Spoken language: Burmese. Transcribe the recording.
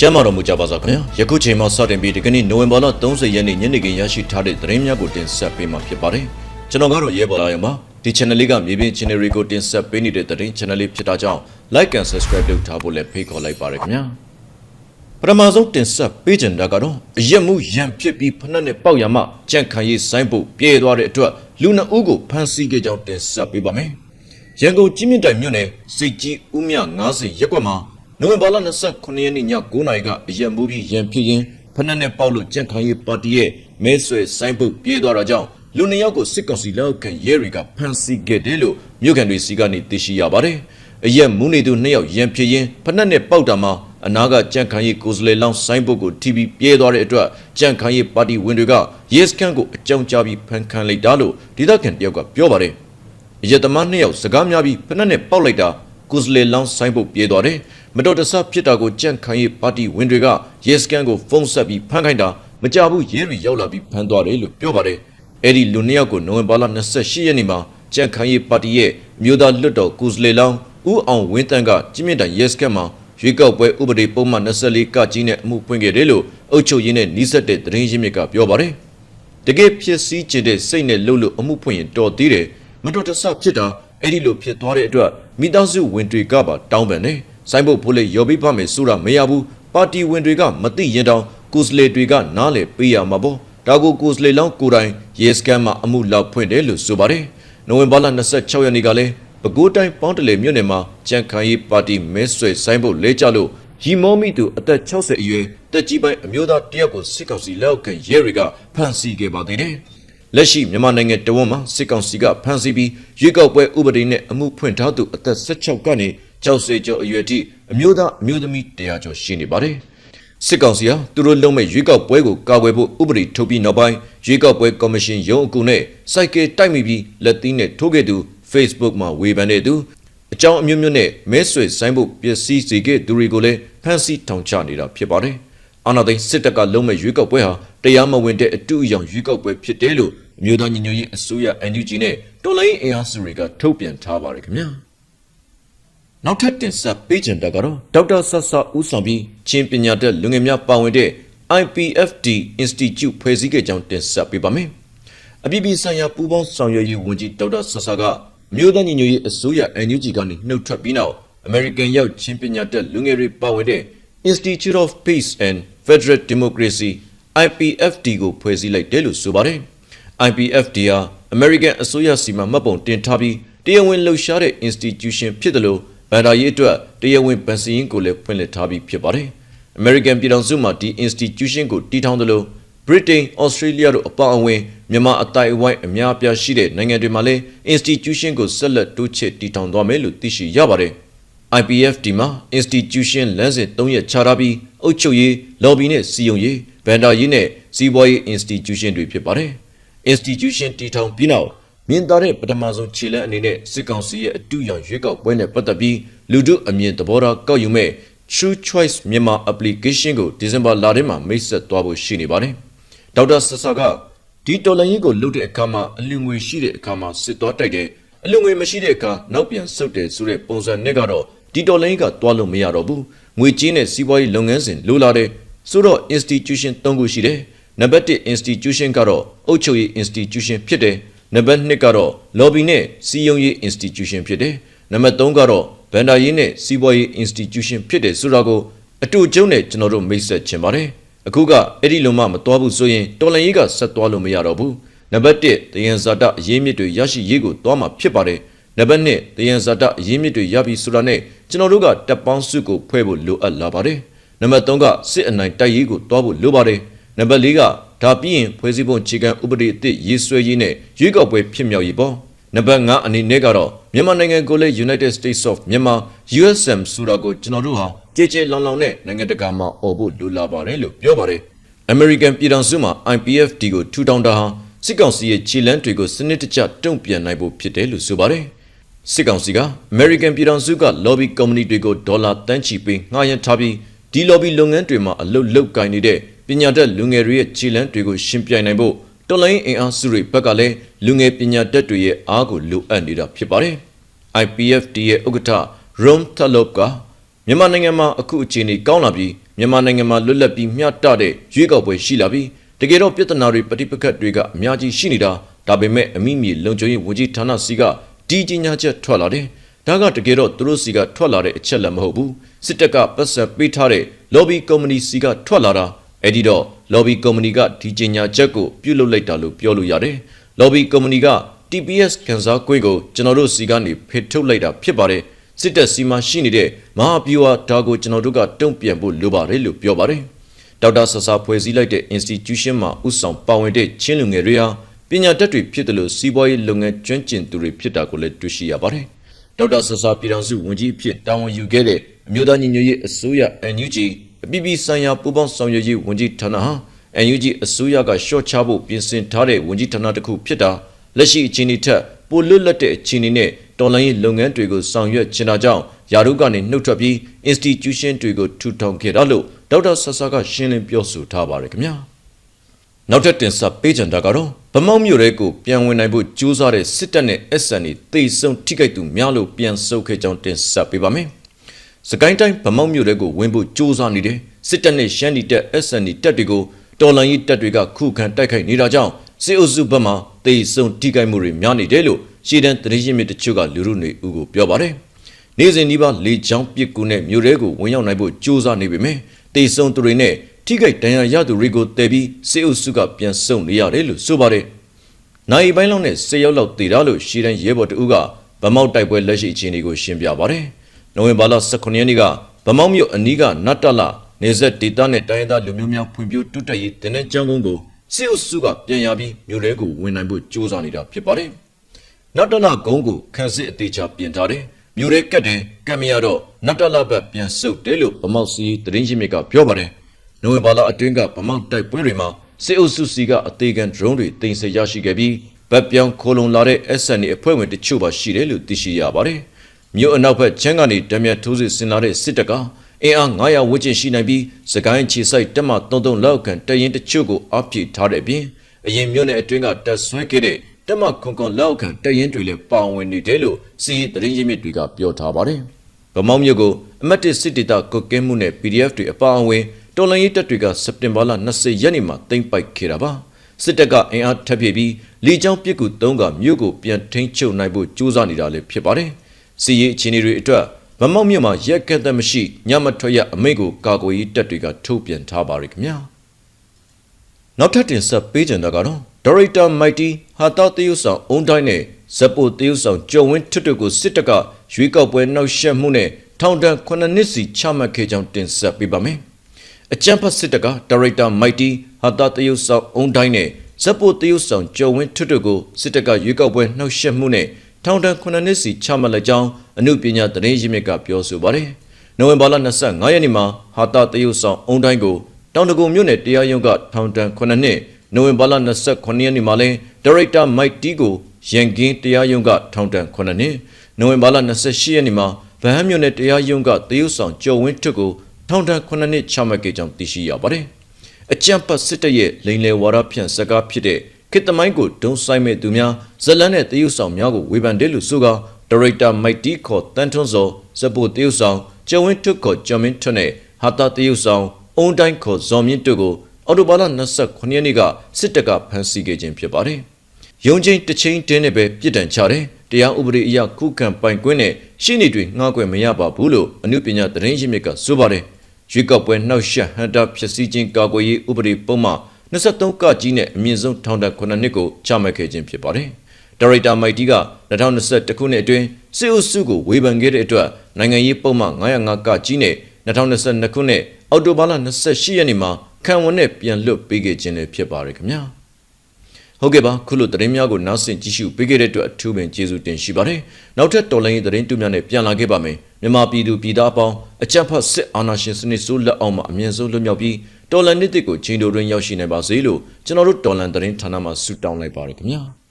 ကျမ်းမာတော်မူကြပါစေခင်ဗျာယခုချိန်မှာစတင်ပြီးဒီကနေ့နိုဝင်ဘာလ30ရက်နေ့ညနေခင်းရရှိထားတဲ့သတင်းများကိုတင်ဆက်ပေးမှာဖြစ်ပါတယ်ကျွန်တော်ကတော့ရဲဘော်လာရမှာဒီ channel လေးကမြေပြင် channel တွေကိုတင်ဆက်ပေးနေတဲ့သတင်း channel လေးဖြစ်တာကြောင့် like and subscribe လုပ်ထားဖို့လည်းဖိတ်ခေါ်လိုက်ပါရခင်ဗျာပထမဆုံးတင်ဆက်ပေးချင်တာကတော့အရက်မှုရန်ဖြစ်ပြီးဖက်နဲ့ပေါက်ရမှကြန့်ခံရေးဆိုင်းဖို့ပြေးသွားတဲ့အတွက်လူနှစ်ဦးကိုဖမ်းဆီးခဲ့ကြောင်းတင်ဆက်ပေးပါမယ်ရန်ကုန်ကြီးမြင့်တိုင်မြို့နယ်စိတ်ကြီးဦးမြ90ရပ်ကွက်မှာ နိုဝင်ဘာလ29ရက်နေ့ည9:00နာရီကအရက်မူပြီးရန်ဖြစ်ရင်ဖနက်နဲ့ပေါက်လို့ကြန့်ခိုင်ရေးပါတီရဲ့မဲဆွဲဆိုင်းပုတ်ပြေးသွားတာကြောင့်လူနှစ်ယောက်ကိုစစ်ကောင်စီလက်အောက်ခံရဲတွေကဖမ်းဆီးခဲ့တယ်လို့မြို့ကန်တွေစီကနေသိရှိရပါတယ်။အရက်မူနေသူနှစ်ယောက်ရန်ဖြစ်ရင်ဖနက်နဲ့ပေါက်တာမှာအနာကကြန့်ခိုင်ရေးကိုယ်စလေလောင်းဆိုင်းပုတ်ကိုတီဗီပြေးသွားတဲ့အတွက်ကြန့်ခိုင်ရေးပါတီဝင်တွေကရဲစခန်းကိုအကြောင်းကြားပြီးဖမ်းခံလိုက်တာလို့ဒေသခံတယောက်ကပြောပါတယ်။အယက်သမားနှစ်ယောက်စကားများပြီးဖက်နဲ့ပေါက်လိုက်တာကုစလေလောင်းဆိုင်ဖို့ပြေးသွားတယ် မတော်တဆဖြစ်တာကိုကြန့်ခိုင်ရေးပါတီဝင်တွေကရဲစကန်ကိုဖုန်းဆက်ပြီးဖမ်းခိုင်းတာမကြဘူးရဲတွေရောက်လာပြီးဖမ်းသွားတယ်လို့ပြောပါတယ်အဲ့ဒီလူနှစ်ယောက်ကိုနိုဝင်ဘာလ28ရက်နေ့မှာကြန့်ခိုင်ရေးပါတီရဲ့မြို့သားလွတ်တော်ကုစလေလောင်းဦးအောင်ဝင်းတန်းကကြီးမြင့်တိုင်ရဲစကန်မှာရွေးကောက်ပွဲဥပဒေပုံမှန်24ကကြီးနဲ့အမှုဖွင့်ခဲ့တယ်လို့အုပ်ချုပ်ရေးနဲ့နှီးစပ်တဲ့သတင်းရင်းမြစ်ကပြောပါတယ်တကယ်ဖြစ်စည်းကျင်တဲ့စိတ်နဲ့လှုပ်လို့အမှုဖွင့်ရင်တော်သေးတယ်မတော်တဆဖြစ်တာအဲ့ဒီလိုဖြစ်သွားတဲ့အတွက်မိသားစုဝင်တွေကပါတောင်းပန်တယ် ဆိုင်ဖို့ဖို့လေရော်ပြီးပါမယ်ဆိုတာမရဘူးပါတီဝင်တွေကမသိရင်တောင်ကိုယ်စလေတွေကနားလေပေးရမှာပေါ့ဒါကိုကိုယ်စလေလောင်းကိုယ်တိုင်ရဲစကန်မှာအမှုလောက်ဖွင့်တယ်လို့ဆိုပါတယ်နိုဝင်ဘာလ26ရက်နေ့ကလည်းပဲခူးတိုင်းပေါင်းတလေမြို့နယ်မှာကြံ့ခိုင်ရေးပါတီမဲဆွဲဆိုင်ဖို့လဲကြလို့ရီမောမိသူအသက်60အရွယ်တက်ကြီးပိုင်းအမျိုးသားတယောက်ကိုစစ်ကောင်စီလက်အောက်ခံရဲတွေကဖမ်းဆီးခဲ့ပါသေးတယ်။လက်ရှိမြန်မာနိုင်ငံတဝန်းမှာစစ်ကောင်စီကဖမ်းဆီးပြီးရွေးကောက်ပွဲဥပဒေနဲ့အမှုဖွင့်ထားသူအသက်16ကနေ 60ကျော်အရွယ်ထိအမျိုးသားအမျိုးသမီး100ကျော်ရှိနေပါတယ်။စစ်ကောင်စီဟာသူတို့လုံးမဲ့ရွေးကောက်ပွဲကိုကာကွယ်ဖို့ဥပဒေထုတ်ပြီးနောက်ပိုင်းရွေးကောက်ပွဲကော်မရှင်ရုံးအကူနဲ့စိုက်ကယ်တိုက်မိပြီးလက်သီးနဲ့ထိုးခဲ့သူ Facebook မှာဝေဖန်တဲ့သူအကြောင်းအမျိုးမျိုးနဲ့မဲဆွေဆိုင်ဖို့ပစ္စည်းစီခဲ့သူတွေကိုလည်းဖမ်းဆီးထောင်ချနေတာဖြစ်ပါတယ်။အာဏာသိမ်းစစ်တပ်ကလုံးမဲ့ရွေးကောက်ပွဲဟာတရားမဝင်တဲ့အတူအယောင်ရွေးကောက်ပွဲဖြစ်တယ်လို့အမျိုးသားညီညွတ်ရေးအစိုးရ NUG နဲ့တော်လိုင်းအင်အားစုတွေကထုတ်ပြန်ထားပါတယ်ခင်ဗျာ။ နောက်ထပ်တင်ဆက်ပေးချင်တာကတော့ဒေါက်တာဆဆဦးဆောင်ပြီးချင်းပညာတတ်လူငယ်များပါဝင်တဲ့ IPFD Institute ဖွဲ့စည်းခဲ့ကြောင်းတင်ဆက်ပေးပါမယ်။အပြည်ပြည်ဆိုင်ရာပူးပေါင်းဆောင်ရွက်ရေးဝန်ကြီးဒေါက်တာဆဆကမြို့သားညီညွတ်ရေးအစိုးရ NUG ကနေနှုတ်ထွက်ပြီးနောက် American ရောက်ချင်းပညာတတ်လူငယ်တွေပါဝင်တဲ့ Institute of Peace and Federal Democracy IPFD ကိုဖွဲ့စည်းလိုက်တယ်လို့ဆိုပါတယ်။ IPFD ဟာ American အစိုးရစီမံမှတ်ပုံတင်ထားပြီးတရားဝင်လှုပ်ရှားတဲ့ institution ဖြစ်တယ်လို့ ဗန်ဒါရေးအတွက်တရားဝင်ဗန်စီရင်ကိုလည်းဖွင့်လှစ်ထားပြီးဖြစ်ပါတယ်။ American ပြည်ထောင်စုမှာဒီ institution ကိုတည်ထောင်တယ်လို့ Britain, Australia တို့အပါအဝင်မြန်မာအတိုင်းအဝိုင်းအများအပြားရှိတဲ့နိုင်ငံတွေမှာလည်း institution ကိုဆက်လက်တိုးချဲ့တည်ထောင်သွားမယ်လို့သိရှိရပါတယ်။ IPFD မှာ institution လမ်းစဉ်၃ရက်ခြားထားပြီးအုပ်ချုပ်ရေး lobby နဲ့စီယုံရေးဗန်ဒါရေးနဲ့စီးပွားရေး institution တွေဖြစ်ပါတယ်။ institution တည်ထောင်ပြီးနောက် မြင်သာတဲ့ပထမဆုံးခြေလှမ်းအနေနဲ့စစ်ကောင်စီရဲ့အတူရောင်ရွေးကောက်ပွဲနဲ့ပတ်သက်ပြီးလူထုအမြင်သဘောထားကောက်ယူမဲ့ True Choice မြန်မာ application ကိုဒီဇင်ဘာလထဲမှာမိတ်ဆက်သွားဖို့ရှိနေပါတယ်။ဒေါက်တာဆဆာကဒီတော်လန်ရေးကိုလုပ်တဲ့အခါမှာအလူငွေရှိတဲ့အခါမှာစစ်သွားတိုက်တယ်အလူငွေမရှိတဲ့အခါနောက်ပြန်ဆုတ်တယ်ဆိုတဲ့ပုံစံနဲ့ကတော့ဒီတော်လန်ရေးကတွားလို့မရတော့ဘူးငွေကြေးနဲ့စီးပွားရေးလုပ်ငန်းစဉ်လိုလာတယ်ဆိုတော့ institution ၃ခုရှိတယ်နံပါတ်1 institution ကတော့အုပ်ချုပ်ရေး institution ဖြစ်တယ် နံပါတ်2ကတော့ lobby နဲ့စီယုံရေး institution ဖြစ်တယ်နံပါတ်3ကတော့ဗန်ဒါရေးနဲ့စီးပွားရေး institution ဖြစ်တယ်ဆိုတာကိုအတူကျုံနဲ့ကျွန်တော်တို့မိတ်ဆက်ချင်ပါတယ်အခုကအဲ့ဒီလိုမှမတော်ဘူးဆိုရင်တော်လန်ရေးကဆက်သွားလို့မရတော့ဘူးနံပါတ်1တယံဇာတအရေးမြစ်တွေရရှိရေးကိုသွားမှာဖြစ်ပါတယ်နံပါတ်2တယံဇာတအရေးမြစ်တွေရပြီဆိုတာနဲ့ကျွန်တော်တို့ကတပ်ပေါင်းစုကိုဖွဲ့ဖို့လိုအပ်လာပါတယ်နံပါတ်3ကစစ်အနိုင်တိုက်ရေးကိုသွားဖို့လိုပါတယ်နံပါတ်4က ဒါပြီးရင်ဖွဲ့စည်းပုံခြေခံဥပဒေအသစ်ရေးဆွဲရေးနဲ့ရွေးကောက်ပွဲဖြစ်မြောက်ရေးပေါ့နံပါတ်5အနေနဲ့ကတော့မြန်မာနိုင်ငံကိုလည်း United States of Myanmar USM ဆိုတာကိုကျွန်တော်တို့ဟာကြည်ကြဲလောင်လောင်နဲ့နိုင်ငံတကာမှာអော်ဖို့လိုလာပါတယ်လို့ပြောပါတယ် American ပြည်ထောင်စုမှာ IPFD ကိုထူထောင်တာဟာစစ်ကောင်စီရဲ့ခြေလမ်းတွေကိုစနစ်တကျတုံ့ပြန်နိုင်ဖို့ဖြစ်တယ်လို့ဆိုပါတယ်စစ်ကောင်စီက American ပြည်ထောင်စုက lobby company တွေကိုဒေါ်လာတန်းချီပေးငှားရမ်းထားပြီးဒီ lobby လုပ်ငန်းတွေမှာအလုပ်လုပ်ကိုင်နေတဲ့ ပညာတတ်လူငယ်တွေရဲ့ခြေလမ်းတွေကိုရှင်းပြနိုင်ဖို့တော်လိုင်းအင်အားစုတွေဘက်ကလည်းလူငယ်ပညာတတ်တွေရဲ့အားကိုလိုအပ်နေတာဖြစ်ပါတယ်။ IPFD ရဲ့ဥက္ကဋ္ဌ Rom Thalop ကမြန်မာနိုင်ငံမှာအခုအခြေအနေကောင်းလာပြီးမြန်မာနိုင်ငံမှာလွတ်လပ်ပြီးမျှတတဲ့ရွေးကောက်ပွဲရှိလာပြီးတကယ်တော့ပြဿနာတွေပဋိပက္ခတွေကအများကြီးရှိနေတာဒါပေမဲ့အမိမြေလုံခြုံရေးဝန်ကြီးဌာနစီကဒီကြီးညာချက်ထွက်လာတယ်ဒါကတကယ်တော့သူတို့စီကထွက်လာတဲ့အချက်လည်းမဟုတ်ဘူးစစ်တပ်ကပတ်စံပေးထားတဲ့ lobby company စီကထွက်လာတာ အဲ့ဒီတော့ lobby company ကဒီကြီးညာချက်ကိုပြုတ်လုလိုက်တာလို့ပြောလို့ရတယ် lobby company က TPS ကန်ဆာကွင်းကိုကျွန်တော်တို့စီကနေဖေထုတ်လိုက်တာဖြစ်ပါတယ်စစ်တပ်စီမှာရှိနေတဲ့မဟာဗျူဟာဒါကိုကျွန်တော်တို့ကတုံ့ပြန်ဖို့လိုပါတယ်လို့ပြောပါတယ်ဒေါက်တာဆဆာဖွဲ့စည်းလိုက်တဲ့ institution မှာဥဆောင်ပါဝင်တဲ့ချင်းလူငယ်တွေဟာပညာတတ်တွေဖြစ်တယ်လို့စီးပွားရေးလုပ်ငန်းကျွမ်းကျင်သူတွေဖြစ်တာကိုလည်းတွေ့ရှိရပါတယ်ဒေါက်တာဆဆာပြည်တော်စုဝန်ကြီးအဖြစ်တာဝန်ယူခဲ့တဲ့အမျိုးသားညီညွတ်ရေးအစိုးရ NUG အပြည်ပြည်ဆိုင်ရာပူးပေါင်းဆောင်ရွက်ရေးဝန်ကြီးဌာနဟာ NUG အစိုးရကရှော့ချဖို့ပြင်ဆင်ထားတဲ့ဝန်ကြီးဌာနတစ်ခုဖြစ်တာလက်ရှိအခြေအနေထက်ပိုလွတ်လပ်တဲ့အခြေအနေနဲ့တော်လှန်ရေးလုပ်ငန်းတွေကိုဆောင်ရွက်ချင်တာကြောင့်ယာရုကနေနှုတ်ထွက်ပြီး institution တွေကိုထူထောင်ခဲ့တာလို့ဒေါက်တာဆဆာကရှင်းလင်းပြောဆိုထားပါတယ်ခင်ဗျာနောက်ထပ်တင်ဆက်ပေးကြတာကတော့ဗမောက်မြို့ရဲကိုပြန်ဝင်နိုင်ဖို့ကြိုးစားတဲ့စစ်တပ်နဲ့ SN တွေတိတ်ဆုံထိခိုက်သူများလို့ပြန်ဆုတ်ခဲ့ကြောင်းတင်ဆက်ပေးပါမယ် စကိုင်းတိုင်းဗမောက်မြို့ရဲကိုဝင်ဖို့ကြိုးစားနေတဲ့စစ်တပ်နဲ့ရှမ်းတီတပ် SN တပ်တွေကိုတော်လှန်ရေးတပ်တွေကခုခံတိုက်ခိုက်နေတာကြောင့်စစ်အုပ်စုဘက်မှတိတ်ဆုံထိခိုက်မှုတွေများနေတယ်လို့ရှေ့တန်းသတင်းရင်းမြစ်တချို့ကလူလူနေဦးကိုပြောပါတယ်။နေ့စဉ်ဒီပါလေချောင်းပစ်ကူနဲ့မြို့ရဲကိုဝင်ရောက်နိုင်ဖို့ကြိုးစားနေပေမဲ့တိတ်ဆုံသူတွေနဲ့ထိခိုက်ဒဏ်ရာရသူတွေကိုတည်ပြီးစစ်အုပ်စုကပြန်ဆုတ်နေရတယ်လို့ဆိုပါတယ်။နိုင်ပိုင်းလောက်နဲ့စေရောက်လောက်တည်တာလို့ရှေ့တန်းရဲဘော်တဦးကဗမောက်တိုက်ပွဲလက်ရှိအခြေအနေကိုရှင်းပြပါတယ်။ နိုဝင်ဘာလ18ရက်နေ့ကဗမောက်မြို့အနီးကနတ်တလနေဆက်ဒေတာနဲ့တိုင်းရင်းသားလူမျိုးများဖွံ့ဖြိုးတိုးတက်ရေးတင်းတဲ့ကျောင်းကုန်းကိုစစ်အုပ်စုကပြန်ရပြီးမြို့ရဲကိုဝင်နိုင်ဖို့ကြိုးစားနေတာဖြစ်ပါတယ်။နတ်တလကုန်းကိုခန်းစစ်အသေးချပြင်ထားတယ်။မြို့ရဲကတ်တယ်ကံမရတော့နတ်တလဘက်ပြန်ဆုတ်တယ်လို့ဗမောက်စီသတင်းရင်းမြစ်ကပြောပါတယ်။နိုဝင်ဘာလအတွင်းကဗမောက်တိုက်ပွဲတွေမှာစစ်အုပ်စုစီကအသေးခံ drone တွေတင်ဆက်ရရှိခဲ့ပြီးဗတ်ပြောင်းခိုလုံလာတဲ့ SN အဖွဲ့ဝင်တချို့ပါရှိတယ်လို့သိရှိရပါတယ်။ မြို့အနောက်ဘက်ချမ်းကနေတမြတ်ထိုးစစ်ဆင်လာတဲ့စစ်တပ်ကအင်အား900ဝန်းကျင်ရှိနိုင်ပြီးစကိုင်းခြေစိုက်တက်မှ33လောက်ခန့်တရင်တချို့ကိုအပြည့်ထားတဲ့အပြင်အရင်မြို့နယ်အတွင်းကတက်ဆွဲခဲ့တဲ့တက်မှခွန်ခွန်လောက်ခန့်တရင်တွေလည်းပါဝင်နေတယ်လို့စီးသတင်းရင်းမြစ်တွေကပြောထားပါတယ်။ဗမောင်းမြို့ကိုအမတ်တစ်စစ်တေတာကုတ်ကဲမှုနဲ့ PDF တွေအပါအဝင်တော်လန်ရေးတပ်တွေကစက်တင်ဘာလ20ရက်နေ့မှာတင်ပိုက်ခဲ့တာပါ။စစ်တပ်ကအင်အားထပ်ပြပြီးလီချောင်းပစ်ကူ၃ကမြို့ကိုပြန်ထိန်းချုပ်နိုင်ဖို့ကြိုးစားနေတာလည်းဖြစ်ပါတယ်။ စီးရေးအခြေအနေတွေအတွက်ဗမောက်မြို့မှာရက်ကက်သက်မရှိညမထွက်ရအမိန့်ကိုကာကွယ်ရေးတပ်တွေကထုတ်ပြန်ထားပါရခင်ဗျာနောက်ထပ်တင်ဆက်ပေးကြတာကတော့ဒါရိုက်တာမိုက်တီဟာတာတယုဆောင်အုံတိုင်းနဲ့ဇက်ပိုတယုဆောင်ကျော်ဝင်းထွတ်တို့ကိုစစ်တပ်ကရွေးကောက်ပွဲနှောက်ယှက်မှုနဲ့ထောင်ဒဏ်9နှစ်စီချမှတ်ခဲ့ကြောင်းတင်ဆက်ပေးပါမယ်အကြံဖတ်စစ်တပ်ကဒါရိုက်တာမိုက်တီဟာတာတယုဆောင်အုံတိုင်းနဲ့ဇက်ပိုတယုဆောင်ကျော်ဝင်းထွတ်တို့ကိုစစ်တပ်ကရွေးကောက်ပွဲနှောက်ယှက်မှုနဲ့ ထောင်ဒဏ်9နှစ်စီချမှတ်လိုက်ကြောင်းအမှုပညာသတင်းရင်းမြစ်ကပြောဆိုပါတယ်။နိုဝင်ဘာလ25ရက်နေ့မှာဟာတာတရုတ်ဆောင်အုံတိုင်းကိုတောင်တကုံမြို့နယ်တရားရုံးကထောင်ဒဏ်9နှစ်နိုဝင်ဘာလ29ရက်နေ့မှာလည်းဒါရိုက်တာမိုက်တီကိုရန်ကင်းတရားရုံးကထောင်ဒဏ်9နှစ်နိုဝင်ဘာလ28ရက်နေ့မှာဗဟန်းမြို့နယ်တရားရုံးကတရုတ်ဆောင်ကျော်ဝင်းထွတ်ကိုထောင်ဒဏ်9နှစ်ချမှတ်ခဲ့ကြောင်းသိရှိရပါတယ်။အကြံပတ်စစ်တပ်ရဲ့လိန်လေဝါဒဖြန့်စကားဖြစ်တဲ့ ခေတ္တမိုင်းကိုဒုံဆိုင်မဲ့သူများဇလန်းနဲ့တရုတ်ဆောင်များကိုဝေဖန်တယ်လို့ဆိုကာဒါရိုက်တာမိုက်တီခေါ်တန်ထွန်းစောစပိုတရုတ်ဆောင်ကျော်ဝင်းထွတ်ခေါ်ကျော်မင်းထွတ်နဲ့ဟာတာတရုတ်ဆောင်အုံတိုင်းခေါ်ဇော်မြင့်တို့ကိုအော်တိုဘာလ29ရက်နေ့ကစစ်တပ်ကဖမ်းဆီးခဲ့ခြင်းဖြစ်ပါတယ်။ရုံချင်းတစ်ချိန်တင်းနဲ့ပဲပြစ်ဒဏ်ချတယ်။တရားဥပဒေအရခုခံပိုင်ခွင့်နဲ့ရှင်းနေတွေငှားကွယ်မရပါဘူးလို့အမှုပညာသတင်းရင်းမြစ်ကဆိုပါတယ်။ရွေးကောက်ပွဲနှောက်ယှက်ဟန်တာဖြစ်စည်းခြင်းကာကွယ်ရေးဥပဒေပုံမှန် 23ကကြီးနဲ့အမြင့်ဆုံးထောင်ဒဏ်9နှစ်ကိုချမှတ်ခဲ့ခြင်းဖြစ်ပါတယ်။ဒါရိုက်တာမိုက်တီက2021ခုနှစ်အတွင်းစစ်အုပ်စုကိုဝေဖန်ခဲ့တဲ့အတွက်နိုင်ငံရေးပုံမှန်905ကကြီးနဲ့2022ခုနှစ်အောက်တိုဘာလ28ရက်နေ့မှာခံဝန်နဲ့ပြန်လွတ်ပေးခဲ့ခြင်းလည်းဖြစ်ပါတယ်ခင်ဗျာ။ဟုတ်ကဲ့ပါခုလိုသတင်းများကိုနားဆင်ကြည့်ရှုပေးခဲ့တဲ့အတွက်အထူးပင်ကျေးဇူးတင်ရှိပါတယ်။နောက်ထပ်တော်လိုင်းရေးသတင်းတူများနဲ့ပြန်လာခဲ့ပါမယ်။မြန်မာပြည်သူပြည်သားအပေါင်းအကြံဖတ်စစ်အာဏာရှင်စနစ်ဆိုးလက်အောက်မှာအမြင့်ဆုံးလွတ်မြောက်ပြီး တော်လန်နှစ်တစ်ကိုချိန်တိုတွင်ရောက်ရှိနိုင်ပါစေလို့ကျွန်တော်တို့တော်လန်သတင်းဌာနမှဆုတောင်းလိုက်ပါတယ်ခင်ဗျာ။